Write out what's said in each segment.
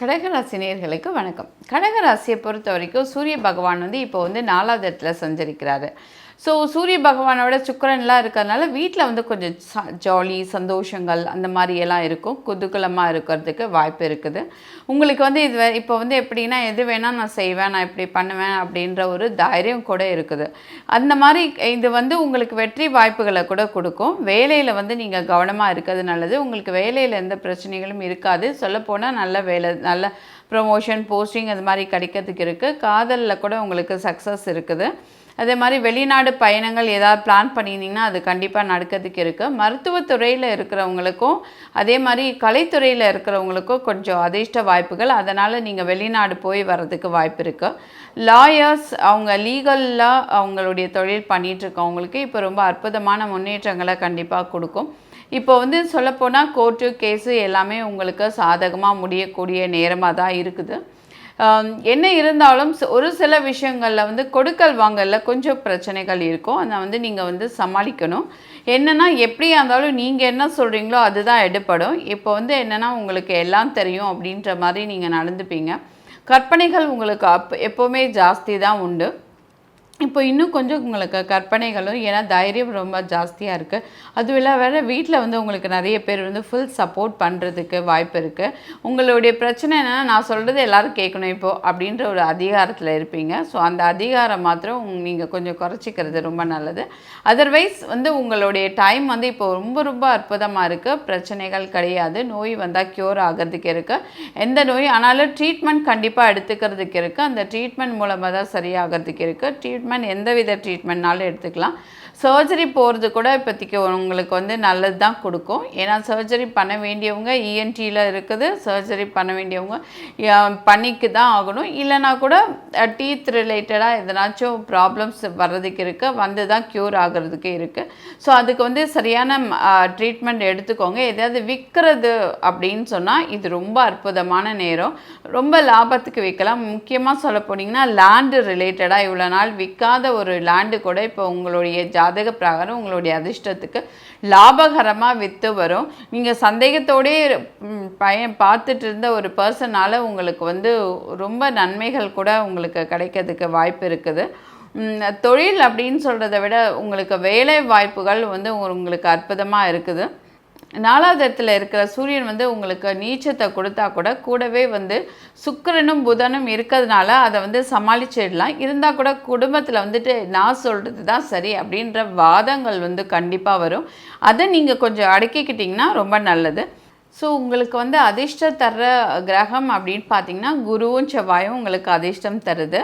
கடகராசினியர்களுக்கு வணக்கம். கடகராசியை பொறுத்த வரைக்கும் சூரிய பகவான் வந்து இப்போ வந்து நாலாவது இடத்துல சஞ்சரிக்கிறாரு. ஸோ சூரிய பகவானோட சுக்கரன்லாம் இருக்கிறதுனால வீட்டில் வந்து கொஞ்சம் ச ஜாலி சந்தோஷங்கள் அந்த மாதிரியெல்லாம் இருக்கும். குதூகலமாக இருக்கிறதுக்கு வாய்ப்பு இருக்குது. உங்களுக்கு வந்து இது வே- இப்போ வந்து எப்படின்னா எது வேணால் நான் செய்வேன் நான் இப்படி பண்ணுவேன் அப்படின்ற ஒரு தைரியம் கூட இருக்குது. அந்த மாதிரி இது வந்து உங்களுக்கு வெற்றி வாய்ப்புகளை கூட கொடுக்கும். வேலையில் வந்து நீங்கள் கவனமாக இருக்கிறது நல்லது. உங்களுக்கு வேலையில் எந்த பிரச்சனைகளும் இருக்காது. சொல்லப்போனால் நல்ல வேலை நல்ல ப்ரொமோஷன் போஸ்டிங் அது மாதிரி கிடைக்கிறதுக்கு இருக்குது காதலில் கூட உங்களுக்கு சக்ஸஸ் இருக்குது. அதே மாதிரி வெளிநாடு பயணங்கள் ஏதாவது பிளான் பண்ணியிருந்தீங்கன்னா அது கண்டிப்பாக நடக்கிறதுக்கு இருக்குது மருத்துவத்துறையில் இருக்கிறவங்களுக்கும் அதே மாதிரி கலைத்துறையில் இருக்கிறவங்களுக்கும் கொஞ்சம் அதிர்ஷ்ட வாய்ப்புகள். அதனால் நீங்கள் வெளிநாடு போய் வர்றதுக்கு வாய்ப்பு இருக்குது லாயர்ஸ் அவங்க லீகலில் அவங்களுடைய தொழில் பண்ணிகிட்ருக்கவங்களுக்கு இப்போ ரொம்ப அற்புதமான முன்னேற்றங்களை கண்டிப்பாக கொடுக்கும். இப்போ வந்து சொல்லப்போனால் கோர்ட்டு கேஸு எல்லாமே உங்களுக்கு சாதகமாக முடியக்கூடிய நேரமாக தான் இருக்குது. என்ன இருந்தாலும் ச- ஒரு சில விஷயங்களில் வந்து கொடுக்கல் வாங்கல கொஞ்சம் பிரச்சனைகள் இருக்கும். அதை வந்து நீங்கள் வந்து சமாளிக்கணும். என்னென்னா எப்படியா இருந்தாலும் நீங்கள் என்ன சொல்கிறீங்களோ அதுதான் எடுப்படும் இப்போ வந்து என்னென்னா உங்களுக்கு எல்லாம் தெரியும் அப்படின்ற மாதிரி நீங்கள் நடந்துப்பீங்க. கற்பனைகள் உங்களுக்கு அப் எப்போவுமே ஜாஸ்தி தான் உண்டு. இப்போ இன்னும் கொஞ்சம் உங்களுக்கு கற்பனைகளும் ஏன்னா தைரியம் ரொம்ப ஜாஸ்தியாக இருக்குது அதுவும் இல்லை வேறு வீட்டில் வந்து உங்களுக்கு நிறைய பேர் வந்து ஃபுல் சப்போர்ட் பண்ணுறதுக்கு வாய்ப்பு இருக்குது உங்களுடைய பிரச்சனை என்னென்னா நான் சொல்கிறது எல்லோரும் கேட்கணும் இப்போது அப்படின்ற ஒரு அதிகாரத்தில் இருப்பீங்க. ஸோ அந்த அதிகாரம் மாத்திரம் நீங்கள் கொஞ்சம் குறைச்சிக்கிறது ரொம்ப நல்லது. அதர்வைஸ் வந்து உங்களுடைய டைம் வந்து இப்போ ரொம்ப ரொம்ப அற்புதமாக இருக்குது பிரச்சனைகள் கிடையாது. நோய் வந்தால் க்யூர் ஆகிறதுக்கு இருக்குது எந்த நோய் ஆனாலும் ட்ரீட்மெண்ட் கண்டிப்பாக எடுத்துக்கிறதுக்கு இருக்குது அந்த ட்ரீட்மெண்ட் மூலமாக தான் சரியாகிறதுக்கு இருக்குது ட்ரீட்மெண்ட் எந்த வித ட்ரீட்மெண்ட்னாலும் எடுத்துக்கலாம். சர்ஜரி போகிறது கூட இப்போதைக்கு உங்களுக்கு வந்து நல்லது தான் கொடுக்கும். ஏன்னா சர்ஜரி பண்ண வேண்டியவங்க இஎன்டியில் இருக்குது. சர்ஜரி பண்ண வேண்டியவங்க பண்ணிக்கு தான் ஆகணும். இல்லைனா கூட டீத் ரிலேட்டடாக எதனாச்சும் ப்ராப்ளம்ஸ் வர்றதுக்கு இருக்குது வந்து தான் க்யூர் ஆகிறதுக்கு இருக்குது ஸோ அதுக்கு வந்து சரியான ட்ரீட்மெண்ட் எடுத்துக்கோங்க. எதாவது விற்கிறது அப்படின்னு சொன்னால் இது ரொம்ப அற்புதமான நேரம். ரொம்ப லாபத்துக்கு விற்கலாம் முக்கியமாக சொல்ல போனீங்கன்னா லேண்டு ரிலேட்டடாக இவ்வளோ நாள் விற்காத ஒரு லேண்டு கூட இப்போ உங்களுடைய ஜா ஜாதக பிரகாரம் உங்களுடைய அதிர்ஷ்டத்துக்கு லாபகரமாக விற்று வரும். நீங்கள் சந்தேகத்தோடே பயன் பையன் பார்த்துட்டு இருந்த ஒரு பர்சனால் உங்களுக்கு வந்து ரொம்ப நன்மைகள் கூட உங்களுக்கு கிடைக்கிறதுக்கு வாய்ப்பு இருக்குது. தொழில் அப்படின்னு சொல்கிறத விட உங்களுக்கு வேலை வாய்ப்புகள் வந்து உங்களுக்கு அற்புதமாக இருக்குது. நாலாவது இடத்துல இருக்கிற சூரியன் வந்து உங்களுக்கு நீச்சத்தை கொடுத்தா கூட கூடவே வந்து சுக்கிரனும் புதனும் இருக்கிறதுனால அதை வந்து சமாளிச்சிடலாம். இருந்தால் கூட குடும்பத்தில் வந்துட்டு நான் சொல்கிறது தான் சரி அப்படின்ற வாதங்கள் வந்து கண்டிப்பாக வரும். அதை நீங்கள் கொஞ்சம் அடக்கிக்கிட்டிங்கன்னா ரொம்ப நல்லது. ஸோ உங்களுக்கு வந்து அதிர்ஷ்டம் தர்ற கிரகம் அப்படின்னு பார்த்தீங்கன்னா குருவும் செவ்வாயும் உங்களுக்கு அதிர்ஷ்டம் தருது.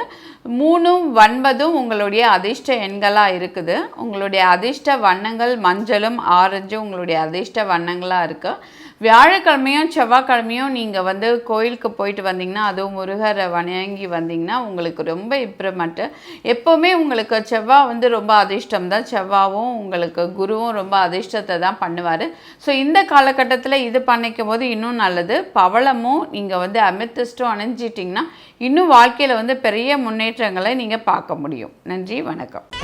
மூணும் ஒன்பதும் உங்களுடைய அதிர்ஷ்ட எண்களாக இருக்குது. உங்களுடைய அதிர்ஷ்ட வண்ணங்கள் மஞ்சளும் ஆரஞ்சும் உங்களுடைய அதிர்ஷ்ட வண்ணங்களாக இருக்குது வியாழக்கிழமையும் செவ்வாய்க்கிழமையும் நீங்கள் வந்து கோயிலுக்கு போயிட்டு வந்தீங்கன்னா அதுவும் முருகரை வணங்கி வந்தீங்கன்னா உங்களுக்கு ரொம்ப இம்ப்ரூவ்மெண்ட்டு எப்போவுமே உங்களுக்கு செவ்வாய் வந்து ரொம்ப அதிர்ஷ்டம் தான். செவ்வாவும் உங்களுக்கு குருவும் ரொம்ப அதிர்ஷ்டத்தை தான் பண்ணுவார். ஸோ இந்த காலகட்டத்தில் இது பண்ணிக்கும் போது இன்னும் நல்லது. பவளமும் நீங்கள் வந்து அமிர்திஸ்டும் அணிஞ்சிட்டிங்கன்னா இன்னும் வாழ்க்கையில் வந்து பெரிய முன்னேற்றங்களை நீங்கள் பார்க்க முடியும். நன்றி வணக்கம்.